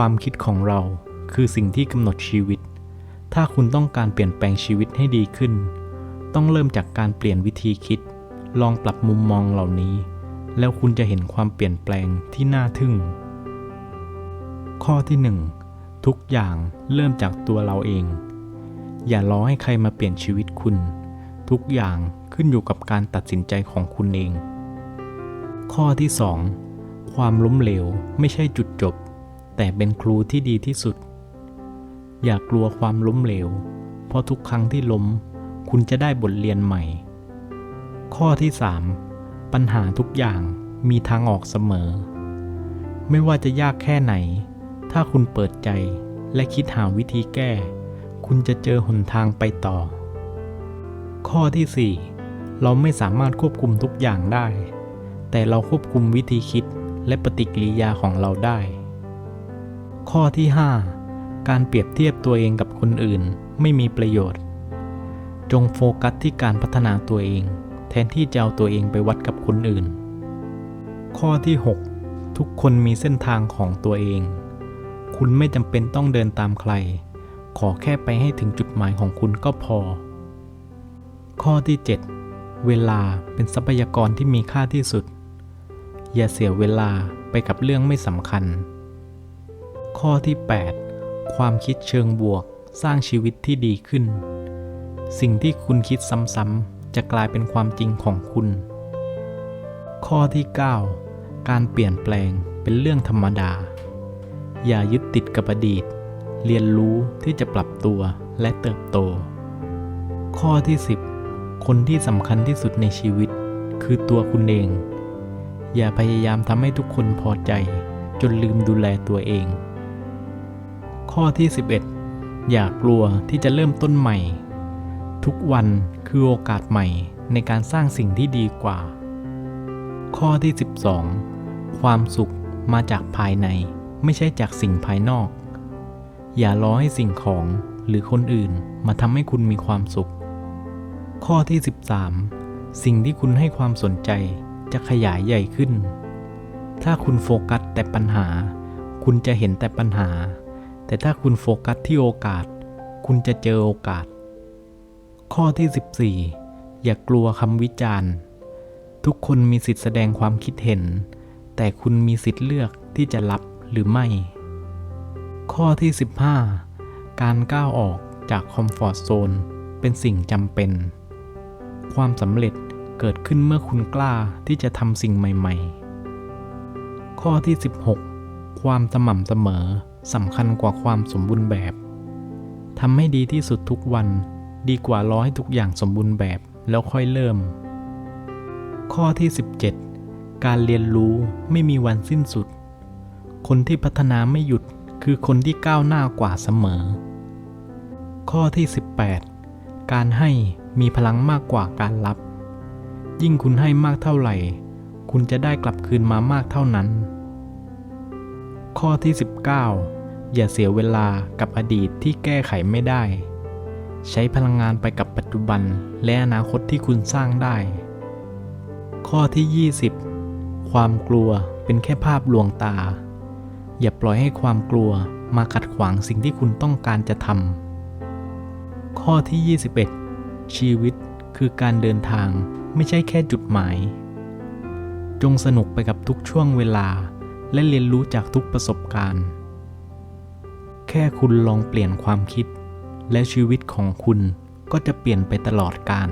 ความคิดของเราคือสิ่งที่กำหนดชีวิต ถ้าคุณต้องการเปลี่ยนแปลงชีวิตให้ดีขึ้น ต้องเริ่มจากการเปลี่ยนวิธีคิด ลองปรับมุมมองเหล่านี้ แล้วคุณจะเห็นความเปลี่ยนแปลงที่น่าทึ่ง ข้อที่หนึ่งทุกอย่างเริ่มจากตัวเราเอง อย่ารอให้ใครมาเปลี่ยนชีวิตคุณ ทุกอย่างขึ้นอยู่กับการตัดสินใจของคุณเอง ข้อที่ 2 ความล้มเหลวไม่ใช่จุดจบ แต่เป็นครูที่ดีที่สุด อย่ากลัวความล้มเหลว เพราะทุกครั้งที่ล้ม คุณจะได้บทเรียนใหม่ ข้อที่ 3 ปัญหาทุกอย่างมีทางออกเสมอ ไม่ว่าจะยากแค่ไหน ถ้าคุณเปิดใจและคิดหาวิธีแก้ คุณจะเจอหนทางไปต่อ ข้อที่ 4 เราไม่สามารถควบคุมทุกอย่างได้ แต่เราควบคุมวิธีคิดและปฏิกิริยาของเราได้ ข้อที่ 5 การเปรียบเทียบตัวเองกับคนอื่นไม่มีประโยชน์ จงโฟกัสที่การพัฒนาตัวเอง แทนที่จะเอาตัวเองไปวัดกับคนอื่น ข้อที่ 6 ทุกคนมีเส้นทางของตัวเอง คุณไม่จำเป็นต้องเดินตามใคร ขอแค่ไปให้ถึงจุดหมายของคุณก็พอ ข้อที่ 7 เวลาเป็นทรัพยากรที่มีค่าที่สุด อย่าเสียเวลาไปกับเรื่องไม่สำคัญ ข้อที่ 8 ความคิดเชิงบวกสร้างชีวิตที่ดีขึ้น สิ่งที่คุณคิดซ้ำๆจะกลายเป็นความจริงของคุณ ข้อที่ 9 การเปลี่ยนแปลงเป็นเรื่องธรรมดา อย่ายึดติดกับอดีต เรียนรู้ที่จะปรับตัวและเติบโต ข้อที่ 10 คนที่สำคัญที่สุดในชีวิต คือตัวคุณเอง อย่าพยายามทำให้ทุกคนพอใจ จนลืมดูแลตัวเอง ข้อที่ 11 อย่ากลัวที่จะเริ่มต้นใหม่ ทุกวันคือโอกาสใหม่ในการสร้างสิ่งที่ดีกว่า ข้อที่ 12 ความสุขมาจากภายในไม่ใช่จากสิ่งภายนอก อย่ารอให้สิ่งของหรือคนอื่นมาทำให้คุณมีความสุข ข้อที่ 13 สิ่งที่คุณให้ความสนใจจะขยายใหญ่ขึ้น ถ้าคุณโฟกัสแต่ปัญหา คุณจะเห็นแต่ปัญหา แต่ถ้าคุณโฟกัสที่โอกาส คุณจะเจอโอกาส ข้อที่ 14 อย่ากลัวคำวิจารณ์ ทุกคนมีสิทธิแสดงความคิดเห็น แต่คุณมีสิทธิ์เลือกที่จะรับหรือไม่ ข้อที่ 15 การก้าวออกจากคอมฟอร์ทโซนเป็นสิ่งจำเป็น ความสำเร็จเกิดขึ้นเมื่อคุณกล้าที่จะทำสิ่งใหม่ ๆ ข้อที่ 16 ความสม่ำเสมอ สำคัญกว่าความสมบูรณ์แบบทำให้ดีที่สุดทุกวันดีกว่ารอให้ทุกอย่างสมบูรณ์แบบแล้วค่อยเริ่ม ข้อที่ 17 การเรียนรู้ไม่มีวันสิ้นสุด คนที่พัฒนาไม่หยุดคือคนที่ก้าวหน้ากว่าเสมอ ข้อที่ 18 การให้มีพลังมากกว่าการรับ ยิ่งคุณให้มากเท่าไหร่ คุณจะได้กลับคืนมามากเท่านั้น ข้อที่ 19 อย่าเสียเวลากับอดีตที่แก้ไขไม่ได้ ใช้พลังงานไปกับปัจจุบันและอนาคตที่คุณสร้างได้ ข้อที่ 20 ความกลัวเป็นแค่ภาพลวงตา อย่าปล่อยให้ความกลัวมาขัดขวางสิ่งที่คุณต้องการจะทำข้อที่ 21 ชีวิตคือการเดินทางไม่ใช่แค่จุดหมาย จงสนุกไปกับทุกช่วงเวลาและเรียนรู้จากทุกประสบการณ์ แค่คุณลองเปลี่ยนความคิด และชีวิตของคุณก็จะเปลี่ยนไปตลอดกาล